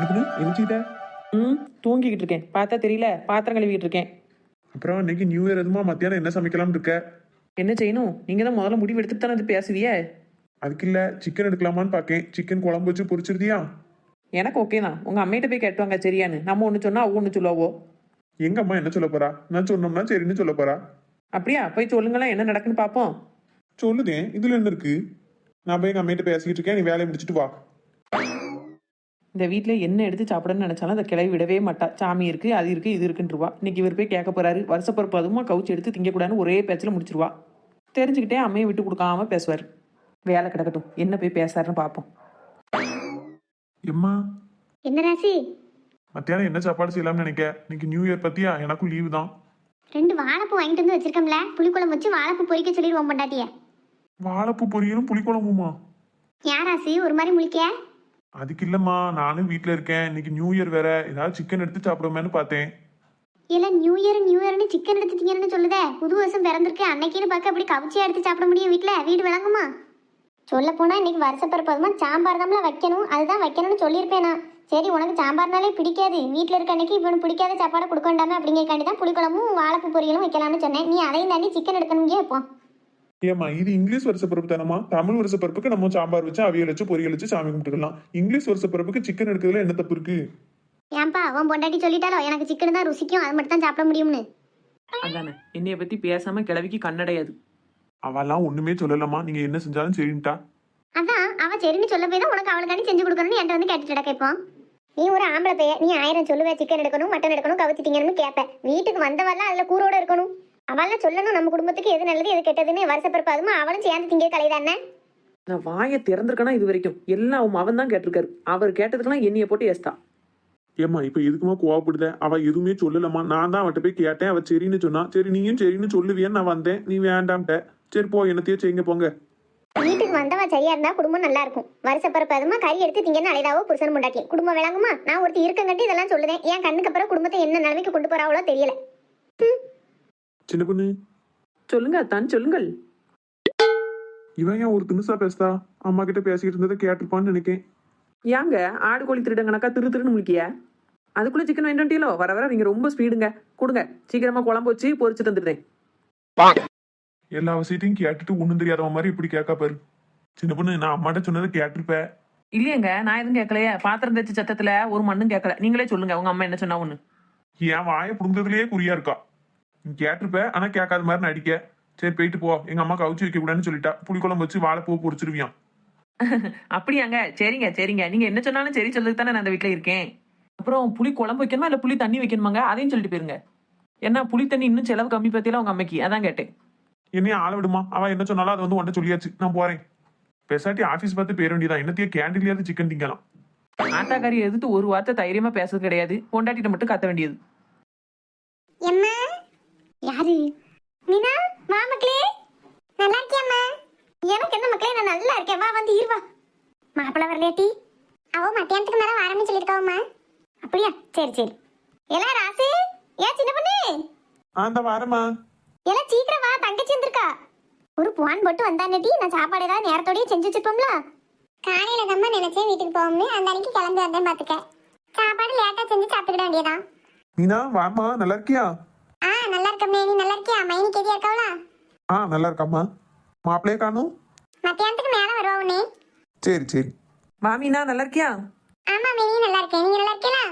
சின்ன ம் தூங்கிக்கிட்டு இருக்கேன். பார்த்தா தெரியல பாத்திரம் கழுவிக்கிட்டு இருக்கேன். அப்புறம் இன்னைக்கு நியூ இயர் எதுமா மத்தியானம் என்ன சமைக்கலாம்னு இருக்க? என்ன செய்யணும்? நீங்கள் தான் முதல்ல முடிவு எடுத்துட்டு தானே இது பேசுவியே? அதுக்கு இல்ல சிக்கன் எடுக்கலாமான்னு பார்க்கேன் சிக்கன் குழம்பு வச்சு பொரிச்சிருதியா? எனக்கு ஓகே தான். உங்கள் அம்மையிட்ட போய் கேட்டுவாங்க சரியான்னு. நம்ம ஒன்று சொன்னால் அவங்க ஒன்று சொல்லுவோ எங்க அம்மா என்ன சொல்ல போறா? நான் சொன்னோம்னா சரின்னு சொல்ல போறா? அப்படியா? போய் சொல்லுங்களேன் என்ன நடக்குன்னு பார்ப்போம் சொல்லுதேன். இதுல என்ன இருக்கு? நான் போய் எங்க அம்மிட்ட பேசிக்கிட்டு இருக்கேன். நீ வேலையை முடிச்சிட்டு வா. இந்த வீட்டில் என்ன எடுத்து சாப்பிடணும்னு நினச்சாலும் அந்த கிளவி விடவே மாட்டா. சாமி இருக்குது அது இருக்குது இது இருக்குன்றுவா இன்னைக்கு இவர் போய் கேட்க போறாரு. வருஷப்பிறப்பு அதுமா கவுச்சு எடுத்து திங்கக்கூடாதுன்னு ஒரே பேச்சில் முடிச்சிருவா. தெரிஞ்சுக்கிட்டே அம்மையை விட்டு கொடுக்காம பேசுவார். வேலை கிடக்கட்டும். என்ன போய் பேசாருன்னு பார்ப்போம் எம்மா? என்ன ராசி? மத்தியானம் என்ன சாப்பாடு செய்யலாம்னு நினைக்க? இன்னைக்கு நியூ இயர் பத்தியா? எனக்கும் லீவு தான். ரெண்டு வாழைப்பூ வாங்கிட்டு வந்து வச்சிருக்கோம்ல. புளிக்குழம்பு வச்சு வாழைப்பூ பொரிக்க சொல்லிடுவோம் பொண்டாட்டிய. வாழைப்பூ பொரியலும் புளிக்குழம்புமா? யார் ராசி? ஒரு மாதிரி முழிக்க அதுக்கு இல்லம்மா நானும் வீட்டில் இருக்கேன். இன்னைக்கு நியூ இயர் வேற. ஏதாவது சிக்கன் எடுத்து சாப்பிடுவேன்னு பார்த்தேன். இல்ல நியூ இயர் நியூ இயர்னு சிக்கன் எடுத்துட்டீங்கன்னு சொல்லுதே. புது வருஷம் பிறந்திருக்கு. அன்னைக்குன்னு பார்க்க அப்படி கவிச்சியா எடுத்து சாப்பிட முடியும் வீட்டில் வீடு விளங்குமா? சொல்ல போனா இன்னைக்கு வருஷ பிறப்பதுமா சாம்பார் தான்ல வைக்கணும். அதுதான் வைக்கணும்னு சொல்லியிருப்பேன் நான். சரி உனக்கு சாம்பார்னாலே பிடிக்காது. வீட்டில் இருக்க அன்னைக்கு இவனு பிடிக்காத சாப்பாடை கொடுக்க வேண்டாமே அப்படிங்கிறக்காண்டி தான் புளிக்குழம்பும் வாழைப்பு பொரியலும் வைக்கலாம்னு சொன்னேன். நீ அதையும் தாண்டி சிக்கன் எடுக்கணுங்க இப்போ ஏமா இது இங்கிலீஷ் வருஷ பிறப்பு தானமா தமிழ் வருஷ பிறப்புக்கு நம்ம சாம்பார் வச்சு அவியல் வச்சு பொரியல் வச்சு சாமி கும்பிட்டுக்கலாம். இங்கிலீஷ் வருஷ பிறப்புக்கு சிக்கன் எடுக்கிறதுல என்ன தப்பு இருக்கு ஏன்பா அவன் பொண்டாட்டி சொல்லிட்டாலோ? எனக்கு சிக்கன் தான் ருசிக்கும் அது மட்டும் தான் சாப்பிட முடியும்னு. அதானே என்னைய பற்றி பேசாமல் கிளவிக்கு கண்ணடையாது அவெல்லாம் ஒண்ணுமே சொல்லலம்மா. நீங்க என்ன செஞ்சாலும் சரின்ட்டா அதான் அவ சரின்னு சொல்ல போய் தான் உனக்கு அவளுக்காண்டி செஞ்சு கொடுக்கணும்னு என்கிட்ட வந்து கேட்டுட்டு இப்போ. நீ ஒரு ஆம்பளை பைய நீ ஆயிரம் சொல்லுவ சிக்கன் எடுக்கணும் மட்டன் எடுக்கணும் கவுத்திட்டீங்கன்னு கேட்ப வீட்டுக்கு வந்தவெல்லாம் அதுல கூரோட இருக்கணும். அவெல்லாம் சொல்லணும் நம்ம குடும்பத்துக்கு எது நல்லது எது கெட்டதுன்னு. வருஷப்பிறப்பு அதுமா அவளும் சேர்ந்து திங்க கலைதானே நான் வாயை திறந்திருக்கனா இது வரைக்கும்? எல்லாம் அவன் தான் கேட்டிருக்காரு. அவர் கேட்டதுக்கெல்லாம் என்னைய போட்டு ஏஸ்தா. ஏம்மா இப்ப எதுக்குமா கோவப்படுத? அவ எதுவுமே சொல்லலம்மா. நான் தான் அவட்ட போய் கேட்டேன். அவ சரின்னு சொன்னா சரி நீயும் சரின்னு சொல்லுவியன்னு நான் வந்தேன். நீ வேண்டாம்ட்ட. சரி போ என்னத்தையோ செய்யுங்க போங்க. வீட்டுக்கு வந்தவ சரியா இருந்தா குடும்பம் நல்லா இருக்கும். வருஷப்பிறப்பு அதுமா கறி எடுத்து திங்கன்னு அலைதாவோ புருஷன் முண்டாட்டி குடும்பம் விளங்குமா? நான் ஒருத்தி இருக்கங்கட்டி இதெல்லாம் சொல்லுதேன். என் கண்ணுக்கு அப்புறம் குடும்பத்தை என்ன நிலைமைக்கு கொண்டு போறாவளோ தெரியல. சின்ன பொண்ணு? சொல்லுங்க அத்தான் சொல்லுங்கள். இவன் ஏன் ஒரு தினுசா பேசுதா அம்மா கிட்ட பேசிக்கிட்டு இருந்ததை கேட்டிருப்பான்னு நினைக்கேன். ஏங்க ஆடு கோழி திருடங்கனக்கா திரு திருன்னு முழிக்கிய? அதுக்குள்ள சிக்கன் வேண்டாட்டியலோ வர வர நீங்க ரொம்ப ஸ்பீடுங்க கொடுங்க சீக்கிரமா குழம்பு வச்சு பொரிச்சு தந்துடுறேன் எல்லா விஷயத்தையும் கேட்டுட்டு ஒண்ணும் தெரியாதவன் மாதிரி இப்படி கேட்கா பாரு. சின்ன பொண்ணு நான் அம்மாட்ட சொன்னதை கேட்டிருப்ப. இல்லையங்க நான் எதுவும் கேட்கலையே. பாத்திரம் தேய்ச்சி சத்தத்துல ஒரு மண்ணும் கேட்கல. நீங்களே சொல்லுங்க உங்க அம்மா என்ன சொன்னா ஒண்ணு? என் வாயை புடுங்கிறதுலயே குறியா இருக்கா? கேட்டிருப்ப ஆனா கேட்காத மாதிரி நடிக்க. சரி போயிட்டு போ. எங்க அம்மா கவுச்சு வைக்க கூடாதுன்னு சொல்லிட்டா. புளிக்குழம்பு வச்சு வாழைப்பூ பொரிச்சிருவியான் அப்படியாங்க. சரிங்க சரிங்க. நீங்க என்ன சொன்னாலும் சரி சொல்லுறது தானே நான் அந்த வீட்டுல இருக்கேன். அப்புறம் புளி குழம்பு வைக்கணுமா? இல்ல புளி தண்ணி வைக்கணுமாங்க? அதையும் சொல்லிட்டு போயிருங்க. ஏன்னா புளி தண்ணி இன்னும் செலவு கம்மி பத்தியில உங்க அம்மைக்கு. அதான் கேட்டேன். என்னையும் ஆள விடுமா? அவ என்ன சொன்னாலும் அது வந்து உன்ட்ட சொல்லியாச்சு. நான் போறேன். பெசாட்டி ஆபீஸ் பார்த்து போயிட வேண்டியதான் என்னத்தையே கேண்டீன்லயாவது சிக்கன் திங்கலாம். ஆத்தாக்காரி எதிர்த்து ஒரு வார்த்தை தைரியமா பேசுறது கிடையாது. பொண்டாட்டிட்ட மட்டும் கத்த வேண்டியது. யாரு? மீனா வா மக்களே. நல்லா இருக்கியம்மா? எனக்கு என்ன மக்களே நான் நல்லா இருக்கேன். வா வந்து இருவா மாப்பிள்ள வரலையாட்டி அவ மத்தியானத்துக்கு மேல வரேன்னு சொல்லிருக்காவம்மா அப்படியா? சரி சரி. எல்லாம் ராசு? ஏன் சின்ன பொண்ணு? அந்த வாரமா எல்லாம் சீக்கிரம் வா தங்கச்சி வந்திருக்கா. ஒரு புவான் போட்டு வந்தானடி நான் சாப்பாடு ஏதாவது நேரத்தோடய செஞ்சு வச்சிருப்போம்ல. காலையில தான் நினைச்சேன் வீட்டுக்கு போகும்னு அந்த அன்னைக்கு கிளம்பி வந்தேன் பாத்துக்க. சாப்பாடு லேட்டா செஞ்சு சாப்பிட்டுக்கிட வேண்டியதான் மீனா வாமா நல்லா இருக்கியா? ஆ நல்லா இருக்கம்மே நீ நல்லா இருக்கியா? மைனி கெதியா இருக்காவளா? ஆ நல்லா இருக்காம்மா. மாப்பிள்ளையே காணும். மத்தியானத்துக்கு மேல வருவா உன்னே. சரி சரி. மாமினா நல்லா இருக்கியா? ஆமா மினி நல்லா இருக்கேன். நீங்க நல்லா இருக்கீங்களா?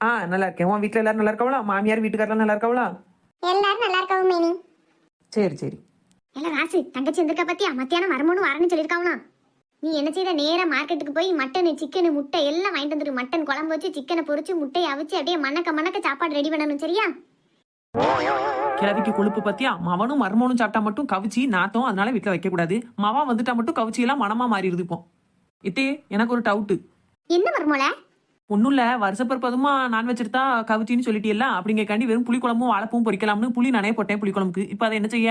ஆ நல்லா இருக்கேன். உன் வீட்டுல எல்லாரும் நல்லா இருக்கவளா? மாமியார் வீட்டுக்காரெல்லாம் நல்லா இருக்கவளா? எல்லாரும் நல்லா இருக்காவும் மினி. சரி சரி. இல்ல ராசு தங்கச்சி வந்திருக்கா பத்தியா? மத்தியானம் வரணும்னு வரேன்னு சொல்லிருக்காவலாம் நீ என்ன செய்த? நேரா மார்க்கெட்டுக்கு போய் மட்டன் சிக்கன் முட்டை எல்லாம் வாங்கிட்டு வந்துரு. மட்டன் குழம்பு வச்சு சிக்கனை பொரிச்சு முட்டையை அவிச்சு அப்படியே மணக்க மணக்க சாப்பாடு ரெடி பண்ணணும் சரியா? கிழவிக்கு கொழுப்பு பத்தியா? மவனும் மருமனும் சாப்பிட்டா மட்டும் கவிச்சி நாத்தம் அதனால வீட்டுல வைக்க கூடாது மவா வந்துட்டா மட்டும் கவிச்சி எல்லாம் மனமா மாறிடுது இப்போ. இத்தே எனக்கு ஒரு டவுட்டு என்ன வருமோல ஒன்றும் இல்லை வருஷப்பருப்பதுமா நான் வச்சிருந்தா கவிச்சின்னு சொல்லிட்டியல்ல? அப்படிங்கக்காண்டி வெறும் புளி குழம்பும் வாழைப்பும் பொரிக்கலாம்னு புளி நனைய போட்டேன் புளி குழம்புக்கு இப்போ அதை என்ன செய்ய?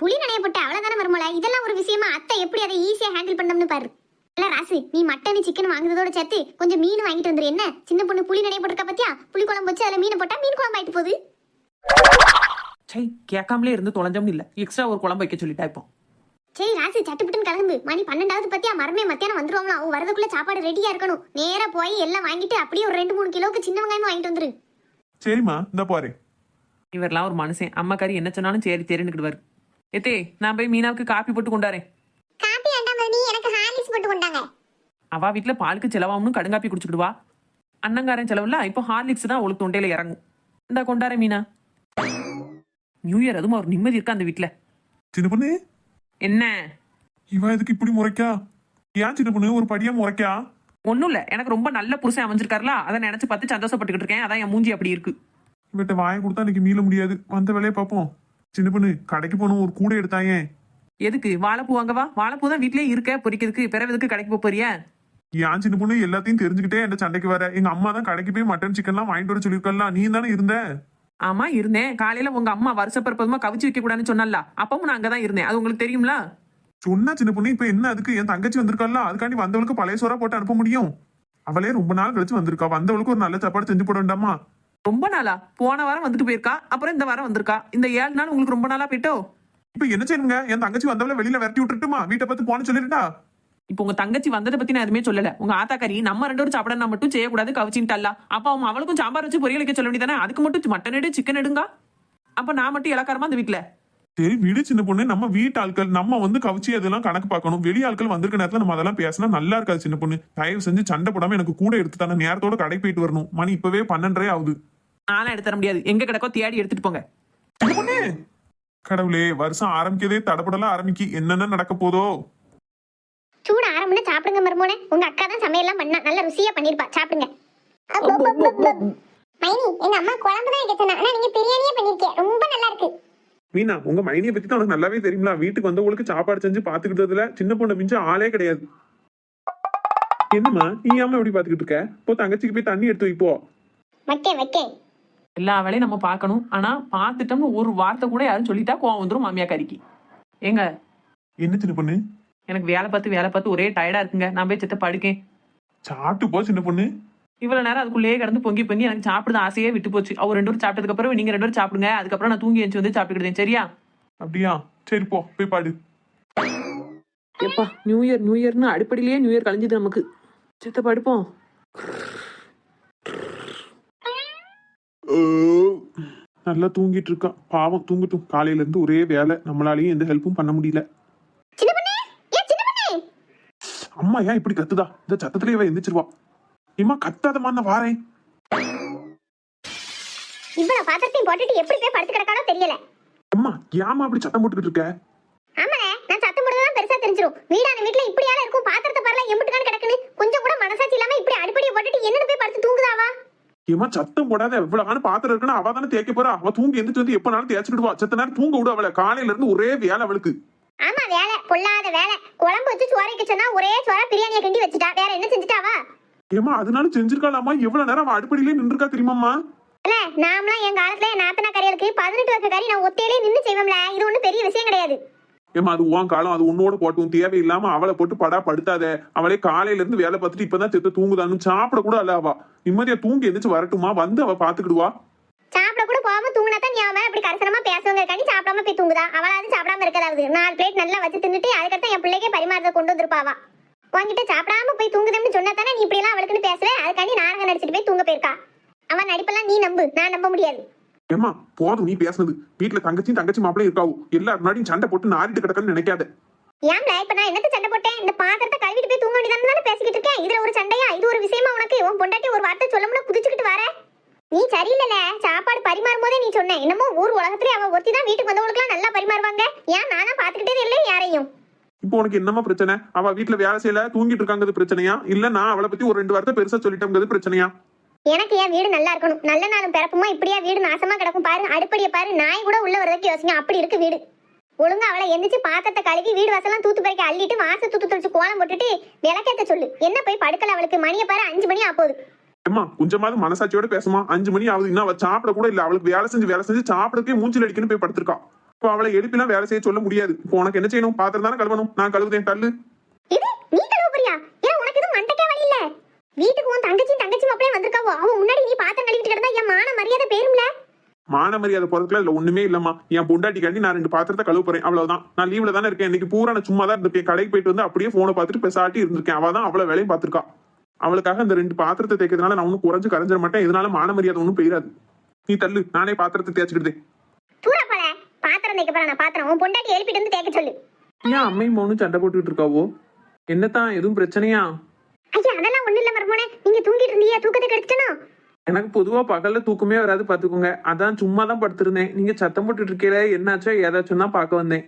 புளி நனைய போட்டு அவ்வளவுதானே வருமோல இதெல்லாம் ஒரு விஷயமா? அத்தை எப்படி அதை ஈஸியா ஹேண்டில் பண்ணணும்னு பாரு. இல்ல ராசு நீ மட்டன் சிக்கன் வாங்குறதோட சேர்த்து கொஞ்சம் மீன் வாங்கிட்டு வந்துரு. என்ன? சின்ன பொண்ணு புளி நனைய போட்டிருக்கா பத்தியா? புளி குழம்பு வச்சு அதுல மீனை போட்டா மீன் குழம்பு ஆயிட்டு போகுது. சை கேட்காமலே இருந்து தொலைஞ்சோம்னு இல்லை. எக்ஸ்ட்ரா ஒரு குழம்பு வைக்க சொல்லிட்டா இப்போ. சரி ராசி சட்டுப்புட்டுன்னு கிளம்பு. மணி பன்னெண்டாவது பத்தியா? மரமே மத்தியானம் வந்துருவாங்களா அவன் வரதுக்குள்ள சாப்பாடு ரெடியா இருக்கணும். நேரா போய் எல்லாம் வாங்கிட்டு அப்படியே ஒரு ரெண்டு மூணு கிலோவுக்கு சின்ன வெங்காயமா வாங்கிட்டு வந்துரு. சரிம்மா இந்த போறேன் இவரெல்லாம் ஒரு மனுஷன். அம்மாக்காரி என்ன சொன்னாலும் சரி தெரிஞ்சுக்கிடுவார் எத்தே நான் போய் மீனாவுக்கு காப்பி போட்டு கொண்டாரேன். காப்பி வேண்டாம் மதி எனக்கு ஹார்லிக்ஸ் போட்டு கொண்டாங்க. அவ வீட்டில் பாலுக்கு செலவாகணும் கடுங்காப்பி குடிச்சுக்கிடுவா. அண்ணங்காரன் செலவுல இப்போ ஹார்லிக்ஸ் தான் அவளுக்கு தொண்டையில இறங்கும். இந்த கொண்டாரேன் மீனா. நியூ இயர் அதுவும் ஒரு நிம்மதி இருக்கா அந்த வீட்டில் சின்ன பொண்ணு? என்ன? இவன் எதுக்கு இப்படி முறைக்கா? ஏன் சின்ன பொண்ணு? ஒரு படியா முறைக்கா? ஒன்றும் இல்லை. எனக்கு ரொம்ப நல்ல புருஷன் அமைஞ்சிருக்காருல. அதை நினைச்சு பார்த்து சந்தோஷப்பட்டுக்கிட்டு இருக்கேன். அதான் என் மூஞ்சி அப்படி இருக்கு. இவட்ட வாயை கொடுத்தா இன்னைக்கு மீள முடியாது. வந்த வேலையை பார்ப்போம். சின்ன பொண்ணு கடைக்கு போகணும். ஒரு கூடை எடுத்தாயே. எதுக்கு? வாழைப்பூ வாங்கவா வாழைப்பூ தான் வீட்லயே இருக்க. பொறிக்கிறதுக்கு பிறவதுக்கு கடைக்கு போப் போறியா? ஏன் சின்ன பொண்ணு? எல்லாத்தையும் தெரிஞ்சுக்கிட்டே என்ன சண்டைக்கு வர? எங்க அம்மா தான் கடைக்கு போய் மட்டன் சிக்கன்லாம் வாங்கிட்டு வர சொல்லியிருக்கல நீ தானே இருந்த? ஆமா இருந்தேன். காலையில உங்க அம்மா வருஷப்பிறப்பதுமா கவிச்சு வைக்க கூடாதுன்னு சொன்னல அப்பவும் நான் அங்கதான் இருந்தேன். அது உங்களுக்கு தெரியும்ல? சொன்னா சின்ன பொண்ணு இப்ப என்ன அதுக்கு? என் தங்கச்சி வந்திருக்கால அதுக்காண்டி வந்தவளுக்கு பழைய சோறா போட்டு அனுப்ப முடியும்? அவளே ரொம்ப நாள் கழிச்சு வந்திருக்கா. வந்தவளுக்கு ஒரு நல்ல சாப்பாடு செஞ்சு போட வேண்டாமா? ரொம்ப நாளா? போன வாரம் வந்துட்டு போயிருக்கா? அப்புறம் இந்த வாரம் வந்திருக்கா? இந்த ஏழு நாள் உங்களுக்கு ரொம்ப நாளா போயிட்டோ? இப்ப என்ன செய்யணுங்க என் தங்கச்சி வந்தவள வெளியில விரட்டி விட்டுட்டுமா? வீட்டை பார்த்து போன சொல்லிருட்டா இப்போ உங்க தங்கச்சி வந்ததை பத்தி நான் எதுவுமே சொல்லல. உங்க ஆத்தாக்காரி நம்ம ரெண்டு பேரும் சாப்பிட மட்டும் செய்யக்கூடாது கவிச்சின்ட்டல்ல அப்ப அவன் அவளுக்கும் சாம்பார் வச்சு பொரியல் வைக்க சொல்ல வேண்டியதானே? அதுக்கு மட்டும் மட்டன் எடு சிக்கன் எடுங்க? அப்ப நான் மட்டும் இலக்காரமா அந்த வீட்டுல சரி விடு சின்ன பொண்ணு. நம்ம வீட்டு ஆட்கள் நம்ம வந்து கவிச்சி அதெல்லாம் கணக்கு பார்க்கணும். வெளி ஆட்கள் வந்திருக்க நேரத்துல நம்ம அதெல்லாம் பேசினா நல்லா இருக்காது சின்ன பொண்ணு. தயவு செஞ்சு சண்டை போடாம எனக்கு கூட எடுத்து தானே நேரத்தோட கடைக்கு போயிட்டு வரணும். மணி இப்பவே பன்னெண்டரை ஆகுது. நானும் எடுத்து தர முடியாது. எங்க கிடக்கோ தேடி எடுத்துட்டு போங்க. கடவுளே வருஷம் ஆரம்பிக்கதே தடப்படலாம் ஆரம்பிக்கு. என்னென்ன நடக்க போதோ? சாப்பிடுங்க மருமோனே. உங்க அக்கா தான் சமையல்லாம் பண்ணா. நல்ல ருசியா பண்ணிருப்பா. சாப்பிடுங்க. மைனி எங்க அம்மா குழம்பு தான் வைக்க சொன்னா ஆனா நீங்க பிரியாணியே பண்ணிருக்கீங்க. ரொம்ப நல்லா இருக்கு. மீனா உங்க மைனியை பத்தி தான் உனக்கு நல்லாவே தெரியுங்களா வீட்டுக்கு வந்தவங்களுக்கு சாப்பாடு செஞ்சு பாத்துக்கிட்டதுல சின்ன பொண்ணு மிஞ்ச ஆளே கிடையாது. என்னம்மா நீ ஏமா எப்படி பாத்துக்கிட்டு இருக்க? போ தங்கச்சிக்கு போய் தண்ணி எடுத்து வைப்போ வைக்கேன் வைக்கேன் எல்லா வேலையும் நம்ம பார்க்கணும். ஆனா பார்த்துட்டோம்னு ஒரு வார்த்தை கூட யாரும் சொல்லிட்டா கோவம் வந்துரும் மாமியா கறிக்கு. ஏங்க? என்ன சின்ன பொண்ணு? எனக்கு வேலை பார்த்து வேலை பார்த்து ஒரே டயர்டா இருக்குங்க. நான் போய் செத்த படுக்கேன் சாப்பிட்டு போ சின்ன பொண்ணு. இவ்வளவு நேரம் அதுக்குள்ளேயே கிடந்து பொங்கி பொங்கி எனக்கு சாப்பிடுறது ஆசையே விட்டு போச்சு. அவர் ரெண்டு பேரும் சாப்பிட்டதுக்கு அப்புறம் நீங்க ரெண்டு பேரும் சாப்பிடுங்க. அதுக்கப்புறம் நான் தூங்கி எழுந்து வந்து சாப்பிட்டுக்கிட்டேன். சரியா? அப்படியா? சரி போ. போய் பாடு. எப்பா நியூ இயர் நியூ இயர்னு அடிப்படையிலேயே நியூ இயர் கழிஞ்சது நமக்கு. சித்த படுப்போம் நல்லா தூங்கிட்டு இருக்கான் பாவம் தூங்கட்டும். காலையில இருந்து ஒரே வேலை. நம்மளாலையும் எந்த ஹெல்ப்பும் பண்ண முடியல சின்ன பொண்ணு ஏன் சின்ன பொண்ணு அம்மா ஏன் இப்படி கத்துதா? இந்த சத்தத்திலேயே இவ எந்திரிச்சிருவா. இம்மா கத்தாதம்மா நான் வாரேன் இவ்வளவு பாத்திரத்தையும் போட்டுட்டு எப்படி போய் படுத்து கிடக்கானோ தெரியல. அம்மா ஏமா அப்படி சத்தம் போட்டுக்கிட்டு இருக்க? ஆமாண்ணே நான் சத்தம் போடுறதுதான் பெருசா தெரிஞ்சிரும். வீடான வீட்டுல இப்படியால இருக்கும் பாத்திரத்தை பாருல எம்பிட்டுக்கான கிடக்குன்னு கொஞ்சம் கூட மனசாட்சி இல்லாம இப்படி அடிப்படியை போட்டுட்டு என்னன்னு போய் படுத்து தூங்குதாவா? ஏமா சத்தம் போடாத. எவ்வளவு பாத்திரம் இருக்குன்னு அவ தானே தேய்க்க போறா. அவ தூங்கி எந்திரிச்சு வந்து எப்பனாலும் தேய்ச்சிக்கிடுவா. செத்த நேரம் தூங்க விடு அவளை. காலையில இருந்து ஒரே வேலை அவளுக்கு. ஆமா வேலை பொல்லாத வேலை. குழம்பு வச்சு சோறு வைக்க சொன்னா ஒரே சோறா பிரியாணியை கிண்டி வச்சுட்டா. வேற என்ன செஞ்சுட்டாவா? ஏமா அதனால செஞ்சிருக்காளாமா எவ்வளவு நேரம் அவ அடுப்படியிலே நின்றுக்கா தெரியுமாம்மா? இல்ல நாமலாம் என் காலத்துல என் நாத்தனா கறிகளுக்கு பதினெட்டு வருஷ கறி நான் ஒத்தையிலே நின்னு செய்வோம்ல. இது ஒண்ணும் பெரிய விஷயம் கிடையாது. ஏமா அது உன் காலம். அது உன்னோட போட்டும். தேவையில்லாம அவளை போட்டு படா படுத்தாத. அவளே காலையில இருந்து வேலை பார்த்துட்டு இப்பதான் செத்து தூங்குதான்னு சாப்பிட கூட அல்ல அவ நிம்மதியா தூங்கி எந்திரிச்சு வரட்டுமா? வந்து அவ பாத்துக்கிடுவா சாப்பிட கூட தூங்கினா தான் ஞாபகம் இப்படி கரசனமா பேசுவங்க சாப்பிடாம போய் தூங்குதா? அவளாவது சாப்பிடாம இருக்கதாவது நாலு பிளேட் நல்லா வச்சு தின்னுட்டு அதுக்கடுத்து என் பிள்ளைக்கே பரிமாறத கொண்டு வந்திருப்பாவா? உன்கிட்ட சாப்பிடாம போய் தூங்குதம்னு சொன்னா தானே நீ இப்படி எல்லாம் அவளுக்குன்னு பேசுற அதுக்காண்டி நாடகம் நடிச்சிட்டு போய் தூங்க போயிருக்கா. அவன் நடிப்பெல்லாம் நீ நம்பு. நான் நம்ப முடியாது. ஏமா போதும். நீ பேசுனது. வீட்டுல தங்கச்சியும் தங்கச்சி மாப்பிளையும் இருக்காவு? எல்லாரும் முன்னாடியும் சண்டை போட்டு நாரிட்டு கிடக்கன்னு நினைக்காத. ஏன்ல இப்ப நான் என்னத்த சண்டை போட்டேன்? இந்த பாத்திரத்தை கழுவிட்டு போய் தூங்க வேண்டியதானே தானே பேசிக்கிட்டு இருக்கேன்? இதுல ஒரு சண்டையா? இது ஒரு விஷயமா உனக்கு? உன் பொண்டாட்டி ஒரு வார்த்தை சொல்லமுன்னா குதிச்சுக்கிட்டு நீ சரியில்லைல சாப்பாடு பரிமாறும் போதே நீ சொன்ன. என்னமோ ஊர் உலகத்திலே அவ ஒருத்தி தான் வீட்டுக்கு வந்தவங்களுக்குலாம் நல்லா பரிமாறுவாங்க. ஏன் நானா பாத்துக்கிட்டே இல்லை யாரையும்? இப்போ உனக்கு என்னமா பிரச்சனை? அவ வீட்டுல வேலை செய்யல தூங்கிட்டு இருக்காங்கிறது பிரச்சனையா? இல்ல நான் அவளை பத்தி ஒரு ரெண்டு வார்த்தை பெருசா சொல்லிட்டோங்கிறது பிரச்சனையா? எனக்கு என் வீடு நல்லா இருக்கணும். நல்ல நாளும் பிறப்புமா இப்படியா வீடு நாசமா கிடக்கும் பாரு. அடுப்படியை பாரு. நாய் கூட உள்ள வரதுக்கு யோசிங்க. அப்படி இருக்கு வீடு. ஒழுங்கா அவளை எந்திரிச்சு பாத்திரத்தை கழுவி வீடு வாசலாம் தூத்து பறிக்க அள்ளிட்டு வாச தூத்து தெளிச்சு கோலம் போட்டுட்டு விளக்கேத்த சொல்லு. என்ன போய் படுக்கல அவளுக்கு? மணியை பாரு அஞ்சு மணி ஆப்போகுது ஏமா கொஞ்சமாவது மனசாட்சியோட பேசுமா? அஞ்சு மணி ஆகுது. இன்னும் அவ சாப்பிட கூட இல்ல. அவளுக்கு வேலை செஞ்சு வேலை செஞ்சு சாப்பிடக்கே மூஞ்சில் அடிக்கணும் போய் படுத்திருக்கா. இப்போ அவளை எழுப்பிலாம் வேலை செய்ய சொல்ல முடியாது. இப்போ உனக்கு என்ன செய்யணும்? பாத்திரம் தானே கழுவணும். நான் கழுவுதேன் தள்ளு. நீ கழுவ போறியா? ஏன் உனக்கு எதுவும் மண்டைக்கே வழி இல்ல? வீட்டுக்கு உன் தங்கச்சியும் தங்கச்சி மாப்பிளையும் வந்திருக்காவோ? அவன் முன்னாடி நீ பாத்திரம் கழுவிட்டு கிடந்தா என் மான மரியாதை பேரும்ல மான மரியாதை போறதுக்குலாம் இதுல ஒண்ணுமே இல்லம்மா. என் பொண்டாட்டிக்காண்டி நான் ரெண்டு பாத்திரத்தை கழுவ போறேன். அவ்வளவுதான். நான் லீவ்ல தானே இருக்கேன். இன்னைக்கு பூரா நான் சும்மா தான் இருந்திருக்கேன் கடைக்கு போயிட்டு வந்து அப்படியே போனை பார்த்துட்டு பெசாட்டி இருந்திருக்கேன். அவ தான் அவ்வளவு வேலையும் பார்த்திருக்கா. அவளுக்காக இந்த ரெண்டு பாத்திரத்தை தேய்க்கிறதுனால நான் ஒன்னும் குறைஞ்சு கரைஞ்சிட மாட்டேன். இதனால மான மரியாதை ஒன்றும் பெய்யாது. நீ தள்ளு. நானே பாத்திரத்தை தேய்ச்சிக்கிட்டே தூர போல. பாத்திரம் தேய்க்க போறேன் நான் பாத்திரம். உன் பொண்டாட்டி எழுப்பிட்டு வந்து தேய்க்க சொல்லு. ஏன் அம்மையும் மௌனும் சண்டை போட்டுட்டு இருக்காவோ? என்னத்தான்? எதுவும் பிரச்சனையா? ஐயா அதெல்லாம் ஒண்ணு இல்ல மருமோனே. நீங்க தூங்கிட்டு இருந்தீங்க தூக்கத்தை கெடுத்துட்டனோ எனக்கு பொதுவா பகல்ல தூக்கமே வராது பாத்துக்கோங்க. அதான் சும்மா தான் படுத்திருந்தேன். நீங்க சத்தம் போட்டுட்டு இருக்கீல என்னாச்சோ ஏதாச்சும் தான் பார்க்க வந்தேன்.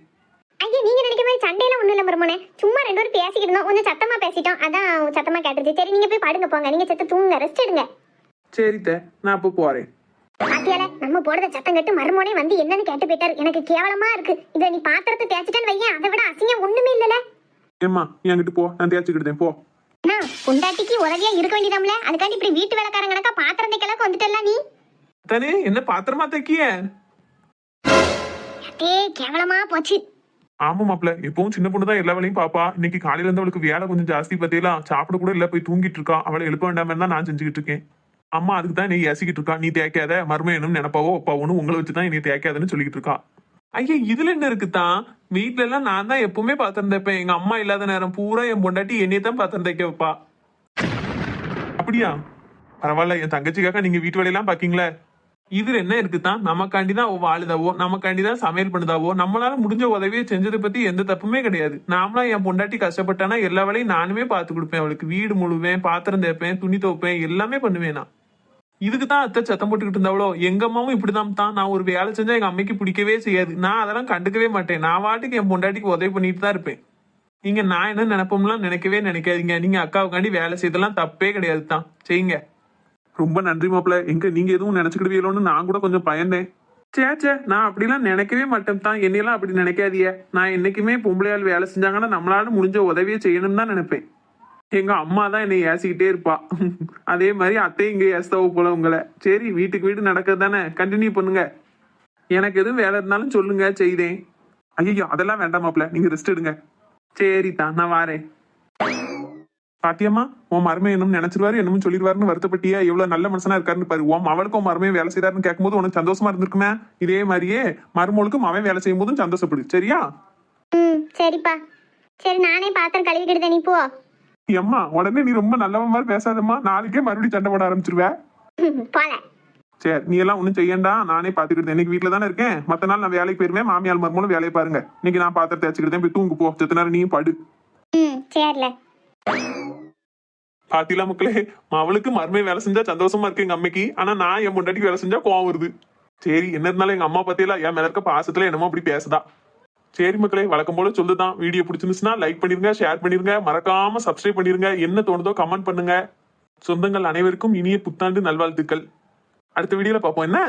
ஐயா நீங்க நினைக்கிற மாதிரி சண்டையெல்லாம் ஒண்ணும் இல்ல மருமோனே. சும்மா ரெண்டு பேரும் பேசிக்கிட்டு இருந்தோம். கொஞ்சம் சத்தமா பேசிட்டோம். அதான் சத்தமா கேட்டுருச்சு. சரி நீங்க போய் படுங்க போங்க. நீங்க சத்த தூங்குங்க. ரெஸ்ட் எடுங்க. சரித்த நான் அப்போ போறேன். பாத்தியால நம்ம போடுற சத்தம் கேட்டு மருமோனே வந்து என்னன்னு கேட்டு போயிட்டாரு. எனக்கு கேவலமா இருக்கு. இத நீ பாத்திரத்தை தேய்ச்சிட்டேன்னு வையேன். அதை விட அசிங்கம் ஒண்ணுமே இல்லல. ஏம்மா என்கிட்ட போ. நான் தேய்ச்சிக்கிட்டேன் போ. அண்ணா பொண்டாட்டிக்கு உதவியா இருக்க வேண்டியதாம்ல? அதுக்காண்டி இப்படி வீட்டு வேலைக்காரங்க கணக்கா பாத்திரம் தைக்கலாம் வந்துட்டல நீ. தானே என்ன பாத்திரமா தைக்கிய கேவலமா போச்சு. ஆமா மாப்ள எப்பவும் சின்ன பொண்ணு தான் எல்லா வேலையும் பாப்பா. இன்னைக்கு காலையில இருந்து அவளுக்கு வேலை கொஞ்சம் ஜாஸ்தி பத்தியெல்லாம் சாப்பிட கூட இல்ல போய் தூங்கிட்டு இருக்கா. அவளை எழுப்ப வேண்டாம் தான் நான் செஞ்சுக்கிட்டு இருக்கேன். அம்மா அதுக்கு தான் நீ ஏசிக்கிட்டு இருக்கா. நீ தேய்க்காத மர்மையனும் நினைப்பாவோ அப்பாவோன்னு உங்களை வச்சு தான் நீ தேய்க்காதன்னு சொல்லிக்கிட்டு இருக்கா. ஐயா இதுல என்ன இருக்குதான் வீட்டுல எல்லாம் நான் தான் எப்பவுமே பாத்திரம் எங்க அம்மா இல்லாத நேரம் பூரா என் பொண்டாட்டி என்னைய தான் பாத்திரம் வைப்பா. அப்படியா? பரவாயில்ல என் தங்கச்சிக்காக நீங்க வீட்டு வேலையெல்லாம் பாக்கீங்களே. இதுல என்ன இருக்குதான் நமக்காண்டி தான் அவ வாழுதாவோ? நமக்காண்டி தான் சமையல் பண்ணுதாவோ? நம்மளால முடிஞ்ச உதவியை செஞ்சதை பத்தி எந்த தப்புமே கிடையாது. நாமளா என் பொண்டாட்டி கஷ்டப்பட்டானா எல்லா வேலையும் நானுமே பார்த்து கொடுப்பேன் அவளுக்கு. வீடு முழுவேன் பாத்திரம் தேய்ப்பேன் துணி துவைப்பேன் எல்லாமே பண்ணுவேன் நான். இதுக்கு தான் அத்தை சத்தம் போட்டுக்கிட்டு இருந்தாவளோ? எங்க அம்மாவும் இப்படிதான் தான். நான் ஒரு வேலை செஞ்சா எங்க அம்மைக்கு பிடிக்கவே செய்யாது. நான் அதெல்லாம் கண்டுக்கவே மாட்டேன். நான் வாட்டுக்கு என் பொண்டாட்டிக்கு உதவி பண்ணிட்டு தான் இருப்பேன். நீங்க நான் என்ன நினைப்போம்லாம் நினைக்கவே நினைக்காதீங்க. நீங்க அக்காவுக்காண்டி வேலை செய்யறதெல்லாம் தப்பே கிடையாது தான் செய்யுங்க. ரொம்ப நன்றி மாப்பிள்ள. எங்க நீங்க எதுவும் நினைச்சுக்கிடுவீங்களோன்னு நான் கூட கொஞ்சம் பயந்தேன். சே நான் அப்படிலாம் நினைக்கவே மாட்டேன் தான். என்னையெல்லாம் அப்படி நினைக்காதீங்க. நான் என்னைக்குமே பொம்பளையால் வேலை செஞ்சாங்கன்னா நம்மளால முடிஞ்ச உதவியை செய்யணும்னு தான் நினைப்பேன். எங்க அம்மா தான் என்னை ஏசிக்கிட்டே இருப்பா. அதே மாதிரி அத்தையும் இங்க ஏசவ போல உங்களை. சரி வீட்டுக்கு வீடு நடக்கிறது தானே. கண்டினியூ பண்ணுங்க. எனக்கு எதுவும் வேலை இருந்தாலும் சொல்லுங்க செய்தேன். ஐயோ அதெல்லாம் வேண்டாம் மாப்ள நீங்க ரெஸ்ட் எடுங்க. சரி தான் நான் வாரேன். பாத்தியம்மா உன் மருமை என்னும் நினைச்சிருவாரு என்னமும் சொல்லிடுவாருன்னு வருத்தப்பட்டியா எவ்வளவு நல்ல மனுஷனா இருக்காருன்னு பாரு. உன் மவளுக்கும் மருமையும் வேலை செய்யறாருன்னு கேட்கும்போது உனக்கு சந்தோஷமா இருந்திருக்குமே? இதே மாதிரியே மருமகளுக்கும் அவன் வேலை செய்யும் போதும் சந்தோஷப்படு. சரியா? ம் சரிப்பா. சரி நானே பாத்திரம் கழுவிக்கிட்டு நீ போ. அம்மா உடனே நீ ரொம்ப நல்லவன் மாதிரி பேசாதம்மா. நாளைக்கே மறுபடியும் சண்டை போட ஆரம்பிச்சிருவ. போல. சரி நீ எல்லாம் ஒண்ணும் செய்யண்டா. நானே பாத்துக்கிட்டேன் இன்னைக்கு வீட்டுல தானே இருக்கேன். மத்த நாள் நான் வேலைக்கு போயிருவேன். மாமியார் மருமகளும் வேலையை பாருங்க. இன்னைக்கு நான் பாத்திரத்தை தேய்ச்சிக்கிட்டேன் போய் தூங்கு போ. செத்த நேரம் நீயும் படு. ம் சரில. பாத்தீங்களா மக்களே அவளுக்கு மருமை வேலை செஞ்சா சந்தோஷமா இருக்கு எங்க அம்மைக்கு. ஆனா நான் என் பொண்டாட்டிக்கு வேலை செஞ்சா கோவம் வருது. சரி என்ன இருந்தாலும் எங்க அம்மா பத்தியெல்லாம் என் மேல இருக்க பாசத்துல என்னமோ அப்படி பேசுதா. சரி மக்களே வழக்கம் போல சொல்லுதான். வீடியோ பிடிச்சிருந்துச்சுன்னா லைக் பண்ணிருங்க ஷேர் பண்ணிருங்க. மறக்காம சப்ஸ்கிரைப் பண்ணிருங்க. என்ன தோணுதோ கமெண்ட் பண்ணுங்க. சொந்தங்கள் அனைவருக்கும் இனிய புத்தாண்டு நல்வாழ்த்துக்கள். அடுத்த வீடியோல பார்ப்போம் என்ன?